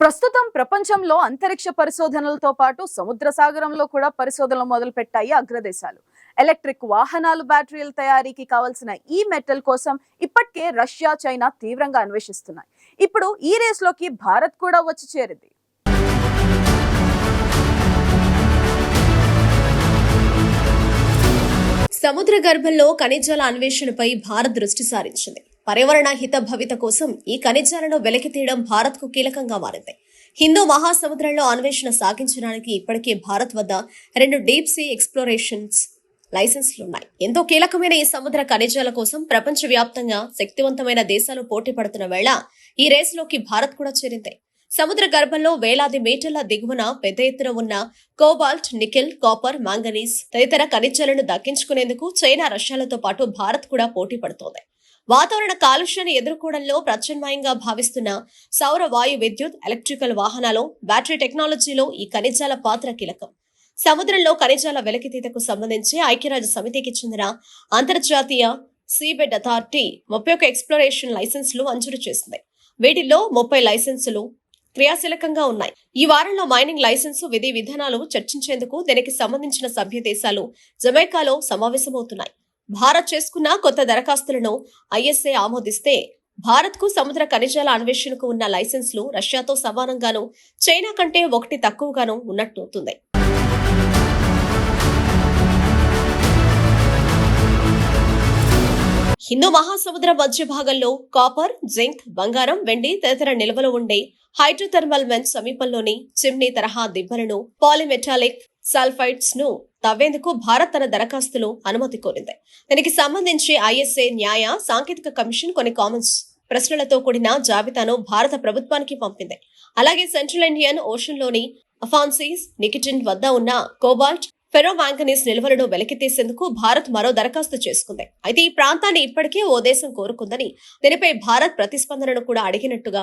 ప్రస్తుతం ప్రపంచంలో అంతరిక్ష పరిశోధనలతో పాటు సముద్ర సాగరంలో కూడా పరిశోధనలు మొదలుపెట్టాయి అగ్రదేశాలు. ఎలక్ట్రిక్ వాహనాలు బ్యాటరీల తయారీకి కావలసిన ఈ మెటల్ కోసం ఇప్పటికే రష్యా చైనా తీవ్రంగా అన్వేషిస్తున్నాయి. ఇప్పుడు ఈ రేస్లోకి భారత్ కూడా వచ్చి చేరింది. సముద్ర గర్భంలో ఖనిజాల అన్వేషణపై భారత్ దృష్టి సారించింది. పర్యావరణ హిత భవిత కోసం ఈ ఖనిజాలను వెలికి తీయడం భారత్కు కీలకంగా మారింది. హిందూ మహాసముద్రంలో అన్వేషణ సాగించడానికి ఇప్పటికే భారత్ వద్ద రెండు డీప్ సీ ఎక్స్ప్లోరేషన్స్ లైసెన్సులున్నాయి. ఎంతో కీలకమైన ఈ సముద్ర ఖనిజాల కోసం ప్రపంచవ్యాప్తంగా శక్తివంతమైన దేశాలు పోటీ పడుతున్న వేళ ఈ రేసులోకి భారత్ కూడా చేరింది. సముద్ర గర్భంలో వేలాది మీటర్ల దిగువన పెద్ద ఎత్తున ఉన్న కోబాల్ట్ నికెల్ కాపర్ మాంగనీస్ తదితర ఖనిజాలను దక్కించుకునేందుకు చైనా రష్యాలతో పాటు భారత్ కూడా పోటీ పడుతోంది. వాతావరణ కాలుష్యాన్ని ఎదుర్కోవడంలో ప్రత్యామ్నాయంగా భావిస్తున్న సౌర వాయు విద్యుత్ ఎలక్ట్రికల్ వాహనాలు బ్యాటరీ టెక్నాలజీలో ఈ ఖనిజాల పాత్ర కీలకం. సముద్రంలో ఖనిజాల వెలికితీతకు సంబంధించి ఐక్యరాజ్య సమితికి చెందిన అంతర్జాతీయ సీబెడ్ అథారిటీ ముప్పై ఒక ఎక్స్ప్లోరేషన్ లైసెన్సులు మంజూరు చేసింది. వీటిల్లో ముప్పై లైసెన్సులు క్రియాశీలకంగా ఉన్నాయి. ఈ వారంలో మైనింగ్ లైసెన్సు విధి విధానాలు చర్చించేందుకు దీనికి సంబంధించిన సభ్య దేశాలు జమైకాలో సమావేశమవుతున్నాయి. భారత్ చేసుకున్న కొత్త దరఖాస్తులను ఐఎస్ఏ ఆమోదిస్తే భారత్కు సముద్ర ఖనిజాల అన్వేషణకు ఉన్న లైసెన్స్లు రష్యాతో సమానంగాను చైనా కంటే ఒకటి తక్కువగాను ఉన్నట్లవుతుంది హిందూ మహాసముద్ర మధ్య భాగంలో కాపర్ జింక్ బంగారం వెండి తదితర నిల్వలు ఉండే హైడ్రోథర్మల్ మెన్ సమీపంలోని చిమ్నీ తరహా దిబ్బలను పాలిమెటాలిక్ సల్ఫైడ్స్ను తవ్వేందుకు భారత్ తన దరఖాస్తులో అనుమతి కోరింది. దీనికి సంబంధించి ఐఎస్ఏ న్యాయ సాంకేతిక కమిషన్ కొన్ని కామెంట్స్ ప్రశ్నలతో కూడిన జాబితాను భారత ప్రభుత్వానికి పంపింది. అలాగే సెంట్రల్ ఇండియన్ ఓషన్లోని అఫాన్సీస్ నికిటిన్ వద్ద ఉన్న కోబాల్ట్ ఫెరోమాంగనీస్ నిల్వలను వెలికితీసేందుకు భారత్ మరో దరఖాస్తు చేసుకుంది. అయితే ఈ ప్రాంతాన్ని ఇప్పటికే ఓ దేశం కోరుకుందని దీనిపై భారత్ ప్రతిస్పందనను కూడా అడిగినట్టుగా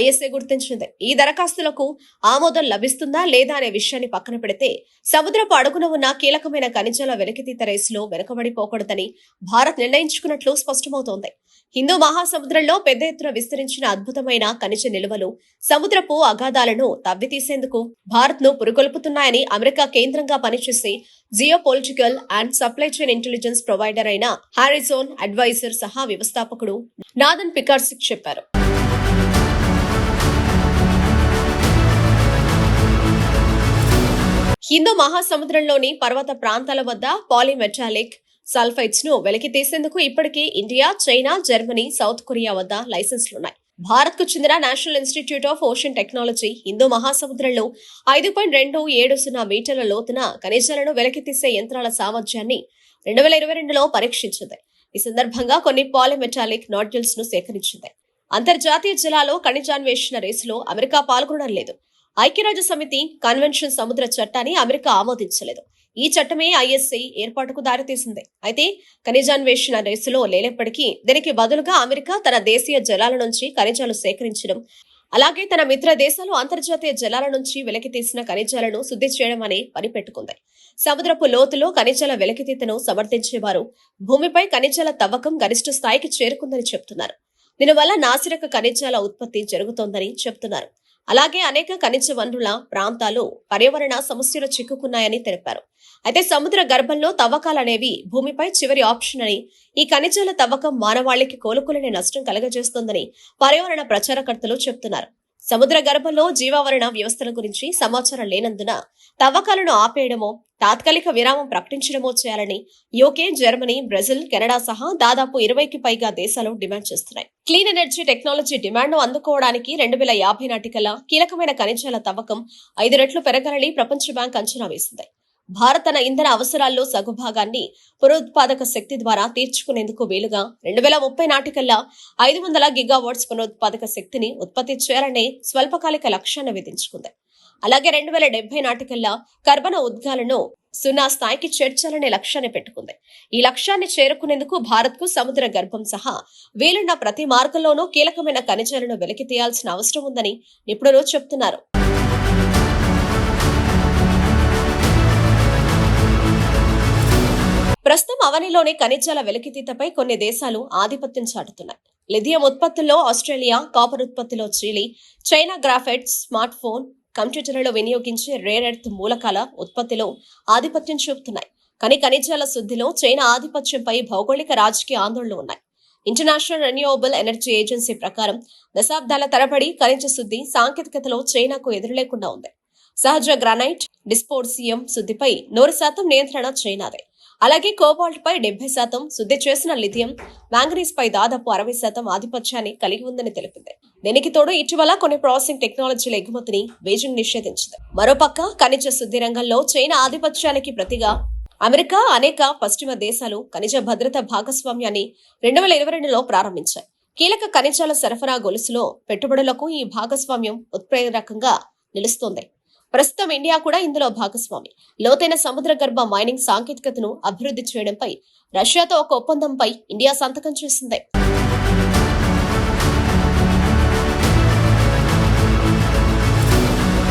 ఐఎస్ఏ గుర్తించింది. ఈ దరఖాస్తులకు ఆమోదం లభిస్తుందా లేదా అనే విషయాన్ని పక్కన పెడితే సముద్రపు అడుగున ఉన్న కీలకమైన ఖనిజాల వెలికితీత రేసులో వెనుకబడిపోకూడదని భారత్ నిర్ణయించుకున్నట్లు స్పష్టమవుతోంది. హిందూ మహాసముద్రంలో పెద్ద ఎత్తున విస్తరించిన అద్భుతమైన ఖనిజ నిల్వలు సముద్రపు అగాధాలను తవ్వితీసేందుకు భారత్ను పురుగొల్పుతున్నాయని అమెరికా కేంద్రంగా పనిచేసే geopolitical and supply chain intelligence provider అయిన హారిజోన్ అడ్వైజర్ సహా వ్యవస్థాపకుడు నాదన్ పికార్సిక్ చెప్పారు. హిందూ మహాసముద్రంలోని పర్వత ప్రాంతాల వద్ద పాలిమెటాలిక్ సల్ఫైట్స్ను వెలికి తీసేందుకు ఇప్పటికే India China Germany South Korea వద్ద లైసెన్స్లు ఉన్నాయి భారత్కు చెందిన National Institute of Ocean Technology Hindu మహాసముద్రంలో ఐదు పాయింట్ రెండు ఏడు సున్నా మీటర్ల లోతున ఖనిజాలను వెలికితీసే యంత్రాల సామర్థ్యాన్ని రెండు వేల ఇరవై రెండులో పరీక్షించింది. ఈ సందర్భంగా కొన్ని పాలిమెటాలిక్ నాడ్యూల్స్ను సేకరించింది. అంతర్జాతీయ జలాలో ఖనిజాన్వేషణ రేసులో అమెరికా పాల్గొనడం లేదు. ఐక్యరాజ్య సమితి కన్వెన్షన్ సముద్ర చట్టాన్ని అమెరికా ఆమోదించలేదు. ఈ చట్టమే ఐఎస్ఐ ఏర్పాటుకు దారితీసింది. అయితే ఖనిజాన్వేషణ రేసులో లేనప్పటికీ దీనికి బదులుగా అమెరికా తన దేశీయ జలాల నుంచి ఖనిజాలు సేకరించడం అలాగే తన మిత్ర దేశాలు అంతర్జాతీయ జలాల నుంచి వెలికితీసిన ఖనిజాలను శుద్ధి చేయడం అనే పని పెట్టుకుంది. సముద్రపు లోతులో ఖనిజాల వెలికితీతను సమర్థించేవారు భూమిపై ఖనిజాల తవ్వకం గరిష్ట స్థాయికి చేరుకుందని చెప్తున్నారు. దీనివల్ల నాసిరక ఖనిజాల ఉత్పత్తి జరుగుతోందని చెప్తున్నారు. అలాగే అనేక ఖనిజ వనరుల ప్రాంతాలు పర్యావరణ సమస్యలు చిక్కుకున్నాయని తెలిపారు. అయితే సముద్ర గర్భంలో తవ్వకాలనేవి భూమిపై చివరి ఆప్షన్ అని ఈ ఖనిజాల తవ్వకం మానవాళికి కోలుకోలేని నష్టం కలగజేస్తోందని పర్యావరణ ప్రచారకర్తలు చెప్తున్నారు. సముద్ర గర్భంలో జీవావరణ వ్యవస్థల గురించి సమాచారం లేనందున తవ్వకాలను ఆపేయడమో తాత్కాలిక విరామం ప్రకటించడమో చేయాలని యూకే జర్మనీ బ్రెజిల్ కెనడా సహా దాదాపు ఇరవైకి పైగా దేశాలు డిమాండ్ చేస్తున్నాయి. క్లీన్ ఎనర్జీ టెక్నాలజీ డిమాండ్ను అందుకోవడానికి రెండు వేల యాభై నాటికల్లా కీలకమైన ఖనిజాల తవ్వకం ఐదు రెట్లు పెరగాలని ప్రపంచ బ్యాంక్ అంచనా వేసింది. భారత్ తన ఇంధన అవసరాల్లో సగభాగాన్ని పునరుత్పాదక శక్తి ద్వారా తీర్చుకునేందుకు వీలుగా రెండు వేల ముప్పై నాటికల్లా ఐదు వందల గిగావాట్స్ పునరుత్పాదక శక్తిని ఉత్పత్తి చేయాలనే స్వల్పకాలిక లక్ష్యాన్ని విధించుకుంది. అలాగే రెండు వేల డెబ్బై నాటికల్లా కర్బన ఉద్గాలను సున్నా స్థాయికి చేర్చాలనే లక్ష్యాన్ని పెట్టుకుంది. ఈ లక్ష్యాన్ని చేరుకునేందుకు భారత్కు సముద్ర గర్భం సహా వీలున్న ప్రతి మార్గంలోనూ కీలకమైన ఖనిజాలను వెలికి తీయాల్సిన అవసరం ఉందని నిపుణులు చెబుతున్నారు ప్రస్తుతం అవనిలోని ఖనిజాల వెలికితీతపై కొన్ని దేశాలు ఆధిపత్యం చాటుతున్నాయి. లిథియం ఉత్పత్తుల్లో ఆస్ట్రేలియా కాపర్ ఉత్పత్తిలో Chile China graphite smart phone కంప్యూటర్లలో వినియోగించే రేర్ ఎర్త్ మూలకాల ఉత్పత్తిలో ఆధిపత్యం చూపుతున్నాయి. కానీ ఖనిజాల శుద్ధిలో చైనా ఆధిపత్యంపై భౌగోళిక రాజకీయ ఆందోళనలు ఉన్నాయి. ఇంటర్నేషనల్ రెన్యూవబుల్ ఎనర్జీ ఏజెన్సీ ప్రకారం దశాబ్దాల తరబడి ఖనిజ శుద్ధి సాంకేతికతలో చైనాకు ఎదురులేకుండా ఉంది. సహజ గ్రానైట్ డిస్పోర్సియం శుద్ధిపై నూరు శాతం నియంత్రణ చైనాదే. అలాగే కోబాల్ట్ పై డెబ్బై శాతం శుద్ధి చేసిన లిథియం మ్యాంగనీస్ పై దాదాపు అరవై శాతం ఆధిపత్యాన్ని కలిగి ఉందని తెలిపింది. దీనికి తోడు ఇటీవల కొన్ని ప్రాసెసింగ్ టెక్నాలజీల ఎగుమతిని బీజింగ్ నిషేధించింది. మరోపక్క ఖనిజ శుద్ధి రంగంలో చైనా ఆధిపత్యానికి ప్రతిగా అమెరికా అనేక పశ్చిమ దేశాలు ఖనిజ భద్రత భాగస్వామ్యాన్ని రెండు వేల ఇరవై రెండులో ప్రారంభించాయి. కీలక ఖనిజాల సరఫరా గొలుసులో పెట్టుబడులకు ఈ భాగస్వామ్యం ఉత్ప్రేరకంగా నిలుస్తోంది. ప్రస్తుతం ఇండియా కూడా ఇందులో భాగస్వామి. లోతైన సముద్ర గర్భ మైనింగ్ సాంకేతికతను అభివృద్ధి చేయడంపై రష్యాతో ఒక ఒప్పందంపై ఇండియా సంతకం చేసింది.